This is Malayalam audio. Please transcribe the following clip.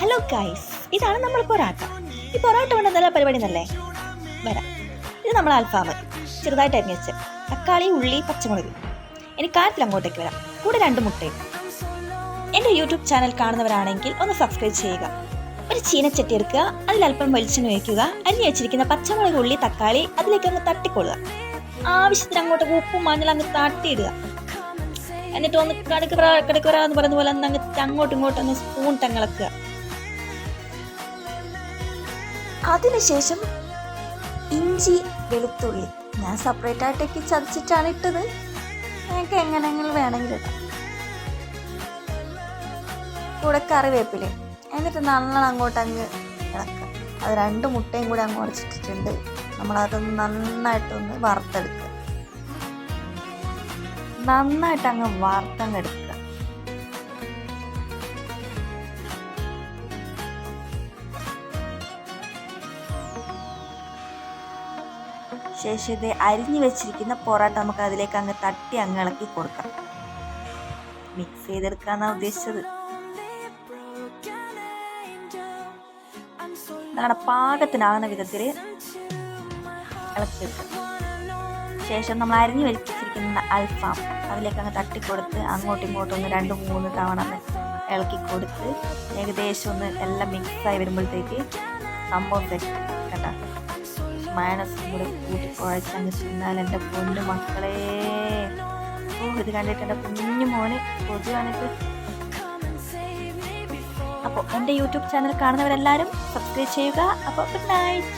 ഹലോ ഗൈസ് ഇതാണ് നമ്മൾ പൊറാട്ട. ഈ പൊറാട്ട കൊണ്ട് നല്ല പരിപാടി എന്നല്ലേ വരാം. ഇത് നമ്മൾ അൽഫാമ്. ചെറുതായിട്ട് അരിഞ്ഞ് വെച്ച്. തക്കാളി ഉള്ളി പച്ചമുളക്. ഇനി കാര്യത്തിൽ അങ്ങോട്ടേക്ക് വരാം. കൂടെ രണ്ട് മുട്ടയും. എന്റെ യൂട്യൂബ് ചാനൽ കാണുന്നവരാണെങ്കിൽ ഒന്ന് സബ്സ്ക്രൈബ് ചെയ്യുക. ഒരു ചീനച്ചട്ടി എടുക്കുക. അതിൽ അല്പം വെളിച്ചെണ്ണ ഒഴിക്കുക. അരിഞ്ഞ് വെച്ചിരിക്കുന്ന പച്ചമുളക് ഉള്ളി തക്കാളി അതിലേക്ക് അങ്ങ് തട്ടിക്കൊള്ളുക. ആവശ്യത്തിന് അങ്ങോട്ട് ഉപ്പും മഞ്ഞൾ അങ്ങ് തട്ടിയിടുക. എന്നിട്ട് ഒന്ന് കടക്ക് കടക്ക് എന്ന് പറയുന്ന പോലെ അങ്ങ് അങ്ങോട്ടും ഇങ്ങോട്ടും ഒന്ന് സ്പൂൺ തങ്ങളിളക്കുക അതിനുശേഷം ഇഞ്ചി വെളുത്തുള്ളി. ഞാൻ സെപ്പറേറ്റ് ആയിട്ടൊക്കെ ചതച്ചിട്ടാണ് ഇട്ടത്. നിങ്ങൾക്ക് എങ്ങനെയെങ്കിലും വേണമെങ്കിൽ ഇടാം. കൂടെ കറിവേപ്പില എന്നിട്ട് നല്ലോണം അങ്ങോട്ട് അങ്ങ് ഇളക്കുക അത് രണ്ട് മുട്ടയും കൂടി അങ്ങ് ഉടച്ചിട്ടിട്ടുണ്ട്. നമ്മളതൊന്ന് നന്നായിട്ടൊന്ന് വറുത്തെടുക്കുക നന്നായിട്ട് അങ്ങ് വറുത്തങ്ങ് ശേഷം ഇത് അരിഞ്ഞു വെച്ചിരിക്കുന്ന പൊറോട്ട നമുക്ക് അതിലേക്ക് അങ്ങ് തട്ടി അങ്ങ് ഇളക്കി കൊടുക്കാം. മിക്സ് ചെയ്തെടുക്കാന്നാ ഉദ്ദേശിച്ചത്. നമ്മുടെ പാകത്തിനാകുന്ന വിധത്തിൽ ശേഷം നമ്മൾ അരിഞ്ഞു വെച്ചിരിക്കുന്ന അൽഫാം അതിലേക്ക് അങ്ങ് തട്ടിക്കൊടുത്ത് അങ്ങോട്ടും ഇങ്ങോട്ടും ഒന്ന് രണ്ട് മൂന്ന് തവണ ഇളക്കി കൊടുത്ത് ഏകദേശം ഒന്ന് എല്ലാം മിക്സായി വരുമ്പോഴത്തേക്ക് സംഭവം സെറ്റ് കേട്ടോ. മയണസും കൂടെ കൂട്ടി കുഴച്ചങ്ങ് തിന്നാൽ എന്റെ പൊന്നു മക്കളെ. ഓ ഇത് കണ്ടിട്ട് എന്റെ കുഞ്ഞു മോനെ കൊതി അപ്പോൾ എന്റെ യൂട്യൂബ് ചാനൽ കാണുന്നവരെല്ലാവരും സബ്സ്ക്രൈബ് ചെയ്യുക. അപ്പോൾ ഗുഡ് നൈറ്റ്.